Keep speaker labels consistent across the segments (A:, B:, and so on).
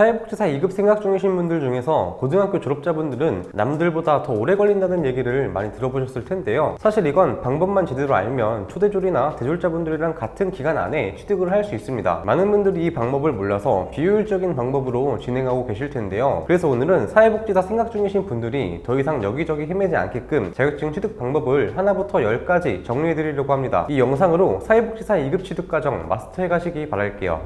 A: 사회복지사 2급 생각 중이신 분들 중에서 고등학교 졸업자분들은 남들보다 더 오래 걸린다는 얘기를 많이 들어보셨을 텐데요. 사실 이건 방법만 제대로 알면 초대졸이나 대졸자분들이랑 같은 기간 안에 취득을 할 수 있습니다. 많은 분들이 이 방법을 몰라서 비효율적인 방법으로 진행하고 계실 텐데요. 그래서 오늘은 사회복지사 생각 중이신 분들이 더 이상 여기저기 헤매지 않게끔 자격증 취득 방법을 하나부터 10가지 정리해 드리려고 합니다. 이 영상으로 사회복지사 2급 취득 과정 마스터해 가시기 바랄게요.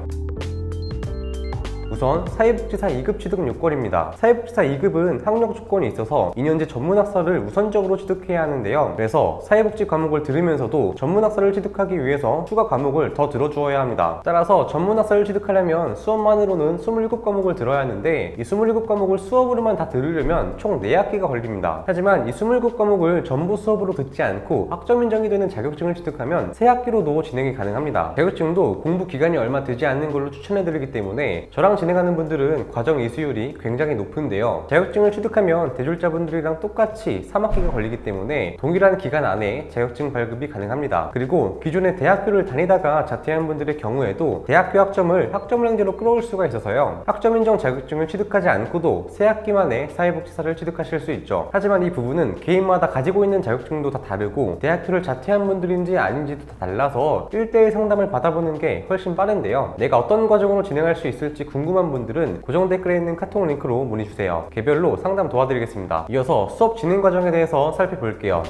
A: 우선 사회복지사 2급 취득 요건입니다. 사회복지사 2급은 학력 조건이 있어서 2년제 전문학사를 우선적으로 취득해야 하는데요. 그래서 사회복지 과목을 들으면서도 전문학사를 취득하기 위해서 추가 과목을 더 들어주어야 합니다. 따라서 전문학사를 취득하려면 수업만으로는 27과목을 들어야 하는데 이 27과목을 수업으로만 다 들으려면 총 4학기가 걸립니다. 하지만 이 27과목을 전부 수업으로 듣지 않고 학점 인정이 되는 자격증을 취득하면 3학기로도 진행이 가능합니다. 자격증도 공부 기간이 얼마 되지 않는 걸로 추천해드리기 때문에 저랑 진행하는 분들은 과정 이수율이 굉장히 높은데요. 자격증을 취득하면 대졸자분들이랑 똑같이 3학기가 걸리기 때문에 동일한 기간 안에 자격증 발급이 가능합니다. 그리고 기존에 대학교를 다니다가 자퇴한 분들의 경우에도 대학교 학점을 학점량제로 끌어올 수가 있어서요. 학점 인정 자격증을 취득하지 않고도 새 학기 만에 사회복지사를 취득하실 수 있죠. 하지만 이 부분은 개인마다 가지고 있는 자격증도 다 다르고 대학교를 자퇴한 분들인지 아닌지도 다 달라서 1대1 상담을 받아보는 게 훨씬 빠른데요. 내가 어떤 과정으로 진행할 수 있을지 궁금 한 분들은 고정 댓글에 있는 카톡 링크로 문의 주세요. 개별로 상담 도와드리겠습니다. 이어서 수업 진행 과정에 대해서 살펴볼게요.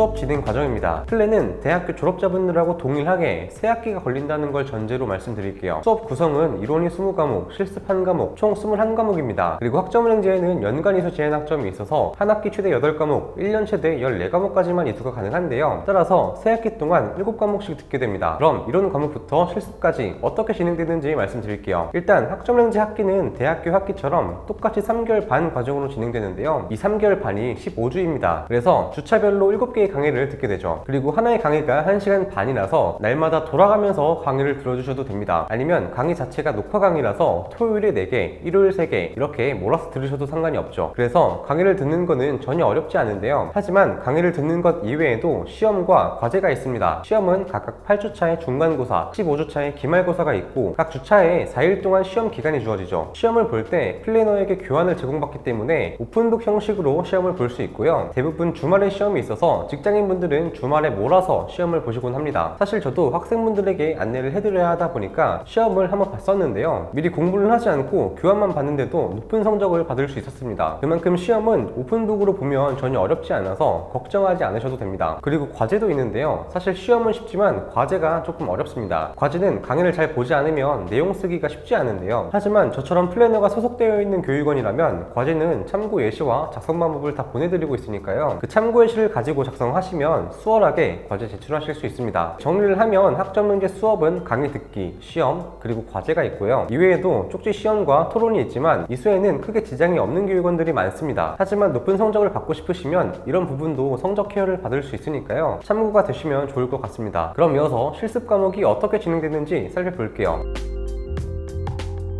A: 수업 진행 과정입니다. 플랜은 대학교 졸업자분들하고 동일하게 새 학기가 걸린다는 걸 전제로 말씀드릴게요. 수업 구성은 이론이 20과목, 실습 1과목, 총 21과목입니다. 그리고 학점은행제에는 연간 이수 제한 학점이 있어서 한 학기 최대 8과목, 1년 최대 14과목까지만 이수가 가능한데요. 따라서 새 학기 동안 7과목씩 듣게 됩니다. 그럼 이론 과목부터 실습까지 어떻게 진행되는지 말씀드릴게요. 일단 학점은행제 학기는 대학교 학기처럼 똑같이 3개월 반 과정으로 진행되는데요. 이 3개월 반이 15주입니다. 그래서 주차별로 7개의 강의를 듣게 되죠. 그리고 하나의 강의가 1시간 반이라서 날마다 돌아가면서 강의를 들어주셔도 됩니다. 아니면 강의 자체가 녹화 강의라서 토요일에 4개, 일요일 3개 이렇게 몰아서 들으셔도 상관이 없죠. 그래서 강의를 듣는 거는 전혀 어렵지 않은데요. 하지만 강의를 듣는 것 이외에도 시험과 과제가 있습니다. 시험은 각각 8주차의 중간고사, 15주차의 기말고사가 있고 각 주차에 4일 동안 시험 기간이 주어지죠. 시험을 볼 때 플래너에게 교환을 제공받기 때문에 오픈북 형식으로 시험을 볼 수 있고요. 대부분 주말에 시험이 있어서 직장인분들은 주말에 몰아서 시험을 보시곤 합니다. 사실 저도 학생분들에게 안내를 해드려야 하다 보니까 시험을 한번 봤었는데요. 미리 공부를 하지 않고 교환만 봤는데도 높은 성적을 받을 수 있었습니다. 그만큼 시험은 오픈북으로 보면 전혀 어렵지 않아서 걱정하지 않으셔도 됩니다. 그리고 과제도 있는데요. 사실 시험은 쉽지만 과제가 조금 어렵습니다. 과제는 강의를 잘 보지 않으면 내용 쓰기가 쉽지 않은데요. 하지만 저처럼 플래너가 소속되어 있는 교육원이라면 과제는 참고 예시와 작성 방법을 다 보내드리고 있으니까요. 그 참고 예시를 가지고 작성 하시면 수월하게 과제 제출하실 수 있습니다. 정리를 하면 학점 문제 수업은 강의 듣기, 시험, 그리고 과제가 있고요. 이외에도 쪽지 시험과 토론이 있지만 이수에는 크게 지장이 없는 교육원들이 많습니다. 하지만 높은 성적을 받고 싶으시면 이런 부분도 성적 케어를 받을 수 있으니까요. 참고가 되시면 좋을 것 같습니다. 그럼 이어서 실습 과목이 어떻게 진행되는지 살펴볼게요.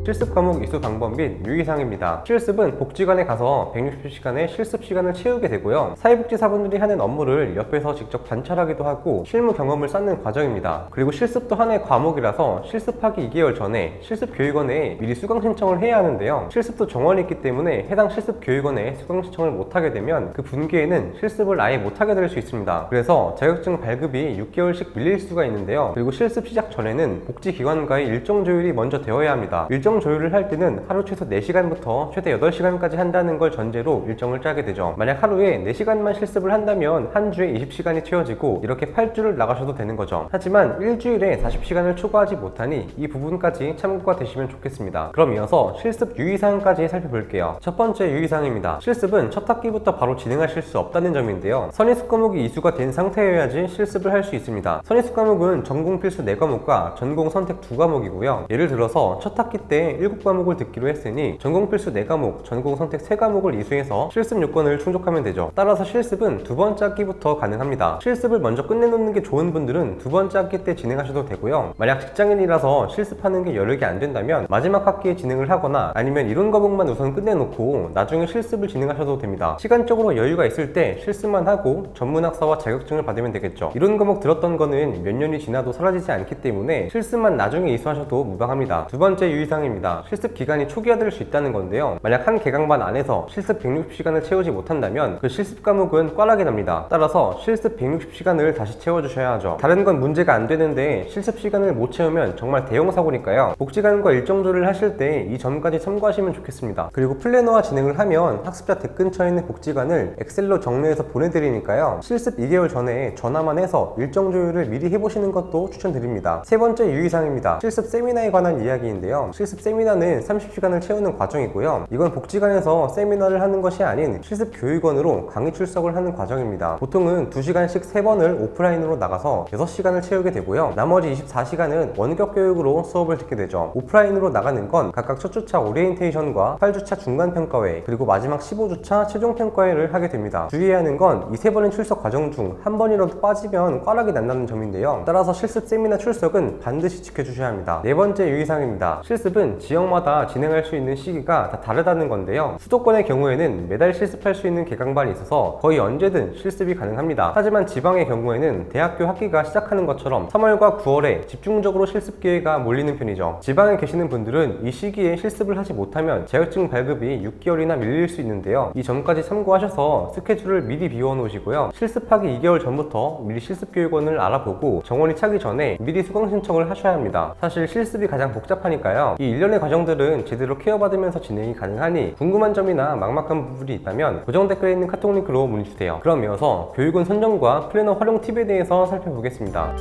A: 실습 과목 이수 방법 및 유의사항입니다. 실습은 복지관에 가서 160시간의 실습 시간을 채우게 되고요. 사회복지사분들이 하는 업무를 옆에서 직접 관찰하기도 하고 실무 경험을 쌓는 과정입니다. 그리고 실습도 하나의 과목이라서 실습하기 2개월 전에 실습 교육원에 미리 수강 신청을 해야 하는데요. 실습도 정원이 있기 때문에 해당 실습 교육원에 수강 신청을 못하게 되면 그 분기에는 실습을 아예 못하게 될 수 있습니다. 그래서 자격증 발급이 6개월씩 밀릴 수가 있는데요. 그리고 실습 시작 전에는 복지기관과의 일정 조율이 먼저 되어야 합니다. 일정 조율을 할 때는 하루 최소 4시간부터 최대 8시간까지 한다는 걸 전제로 일정을 짜게 되죠. 만약 하루에 4시간만 실습을 한다면 한 주에 20시간이 채워지고 이렇게 8주를 나가셔도 되는 거죠. 하지만 일주일에 40시간을 초과하지 못하니 이 부분까지 참고가 되시면 좋겠습니다. 그럼 이어서 실습 유의사항까지 살펴볼게요. 첫 번째 유의사항입니다. 실습은 첫 학기부터 바로 진행하실 수 없다는 점인데요. 선의수 과목이 이수가 된 상태여야지 실습을 할 수 있습니다. 선의수 과목은 전공 필수 4과목과 전공 선택 2과목이고요. 예를 들어서 첫 학기 때 7과목을 듣기로 했으니 전공 필수 4과목, 전공 선택 3과목을 이수해서 실습 요건을 충족하면 되죠. 따라서 실습은 두 번째 학기부터 가능합니다. 실습을 먼저 끝내놓는 게 좋은 분들은 두 번째 학기 때 진행하셔도 되고요. 만약 직장인이라서 실습하는 게 여력이 안 된다면 마지막 학기에 진행을 하거나 아니면 이론 과목만 우선 끝내놓고 나중에 실습을 진행하셔도 됩니다. 시간적으로 여유가 있을 때 실습만 하고 전문 학사와 자격증을 받으면 되겠죠. 이론 과목 들었던 거는 몇 년이 지나도 사라지지 않기 때문에 실습만 나중에 이수하셔도 무방합니다. 두 번째 유의사항입니다. 기간입니다. 실습 기간이 초기화될 수 있다는 건데요. 만약 한 개강반 안에서 실습 160시간을 채우지 못한다면 그 실습 과목은 꽈락이 납니다. 따라서 실습 160시간을 다시 채워주셔야 하죠. 다른 건 문제가 안 되는데 실습 시간을 못 채우면 정말 대형 사고니까요. 복지관과 일정조를 하실 때 이 점까지 참고하시면 좋겠습니다. 그리고 플래너와 진행을 하면 학습자 댁 근처에 있는 복지관을 엑셀로 정리해서 보내드리니까요. 실습 2개월 전에 전화만 해서 일정 조율을 미리 해보시는 것도 추천드립니다. 세 번째 유의사항입니다. 실습 세미나에 관한 이야기인데요. 실습 세미나는 30시간을 채우는 과정이고요. 이건 복지관에서 세미나를 하는 것이 아닌 실습 교육원으로 강의 출석을 하는 과정입니다. 보통은 2시간씩 3번을 오프라인으로 나가서 6시간을 채우게 되고요. 나머지 24시간은 원격 교육으로 수업을 듣게 되죠. 오프라인으로 나가는 건 각각 첫 주차 오리엔테이션과 8주차 중간 평가회 그리고 마지막 15주차 최종 평가회를 하게 됩니다. 주의해야 하는 건 이 세 번의 출석 과정 중 한 번이라도 빠지면 꽈락이 난다는 점인데요. 따라서 실습 세미나 출석은 반드시 지켜주셔야 합니다. 네 번째 유의사항입니다. 실습은 지역마다 진행할 수 있는 시기가 다 다르다는 건데요. 수도권의 경우에는 매달 실습할 수 있는 개강반이 있어서 거의 언제든 실습이 가능합니다. 하지만 지방의 경우에는 대학교 학기가 시작하는 것처럼 3월과 9월에 집중적으로 실습 기회가 몰리는 편이죠. 지방에 계시는 분들은 이 시기에 실습을 하지 못하면 자격증 발급이 6개월이나 밀릴 수 있는데요. 이 점까지 참고하셔서 스케줄을 미리 비워 놓으시고요. 실습하기 2개월 전부터 미리 실습 교육원을 알아보고 정원이 차기 전에 미리 수강 신청을 하셔야 합니다. 사실 실습이 가장 복잡하니까요. 이 일련의 과정들은 제대로 케어받으면서 진행이 가능하니 궁금한 점이나 막막한 부분이 있다면 고정 댓글에 있는 카톡 링크로 문의 주세요. 그럼 이어서 교육원 선정과 플래너 활용 팁에 대해서 살펴보겠습니다.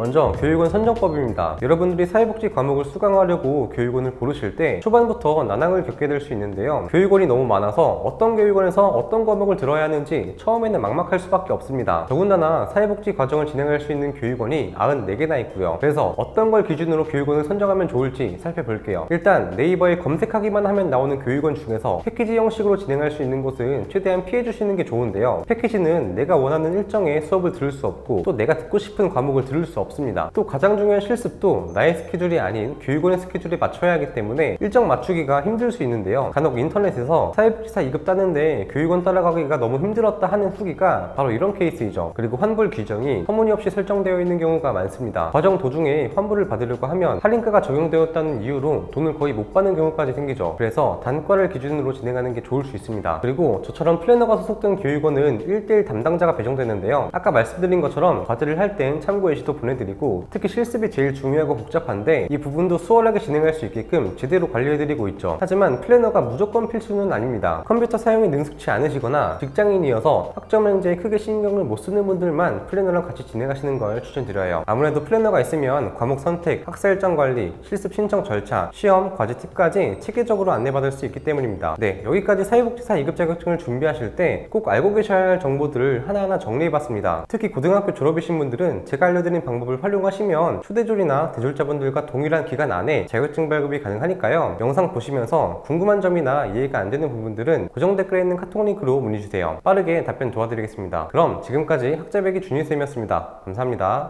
A: 먼저 교육원 선정법입니다. 여러분들이 사회복지 과목을 수강하려고 교육원을 고르실 때 초반부터 난항을 겪게 될 수 있는데요. 교육원이 너무 많아서 어떤 교육원에서 어떤 과목을 들어야 하는지 처음에는 막막할 수밖에 없습니다. 더군다나 사회복지 과정을 진행할 수 있는 교육원이 94개나 있고요. 그래서 어떤 걸 기준으로 교육원을 선정하면 좋을지 살펴볼게요. 일단 네이버에 검색하기만 하면 나오는 교육원 중에서 패키지 형식으로 진행할 수 있는 곳은 최대한 피해 주시는 게 좋은데요. 패키지는 내가 원하는 일정의 수업을 들을 수 없고 또 내가 듣고 싶은 과목을 들을 수 없 습니다. 또 가장 중요한 실습도 나의 스케줄이 아닌 교육원의 스케줄에 맞춰야 하기 때문에 일정 맞추기가 힘들 수 있는데요. 간혹 인터넷에서 사회복지사 2급 따는데 교육원 따라가기가 너무 힘들었다 하는 후기가 바로 이런 케이스이죠. 그리고 환불 규정이 터무니없이 설정되어 있는 경우가 많습니다. 과정 도중에 환불을 받으려고 하면 할인가가 적용되었다는 이유로 돈을 거의 못 받는 경우까지 생기죠. 그래서 단과를 기준으로 진행하는 게 좋을 수 있습니다. 그리고 저처럼 플래너가 소속된 교육원은 1대1 담당자가 배정되는데요. 아까 말씀드린 것처럼 과제를 할 땐 참고 예시도 보내 드리고 특히 실습이 제일 중요하고 복잡한데 이 부분도 수월하게 진행할 수 있게끔 제대로 관리해드리고 있죠. 하지만 플래너가 무조건 필수는 아닙니다. 컴퓨터 사용이 능숙치 않으시거나 직장인이어서 학점 현재에 크게 신경을 못 쓰는 분들만 플래너랑 같이 진행하시는 걸 추천드려요. 아무래도 플래너가 있으면 과목 선택, 학사 일정 관리, 실습 신청 절차, 시험, 과제 팁까지 체계적으로 안내받을 수 있기 때문입니다. 네, 여기까지 사회복지사 2급 자격증을 준비하실 때 꼭 알고 계셔야 할 정보들을 하나하나 정리해봤습니다. 특히 고등학교 졸업이신 분들은 제가 알려드린 방법 을 활용하시면 초대졸이나 대졸자분들과 동일한 기간 안에 자격증 발급이 가능하니까요. 영상 보시면서 궁금한 점이나 이해가 안 되는 부분들은 고정 댓글에 있는 카톡 링크로 문의 주세요. 빠르게 답변 도와드리겠습니다. 그럼 지금까지 학자배기 준희쌤이었습니다. 감사합니다.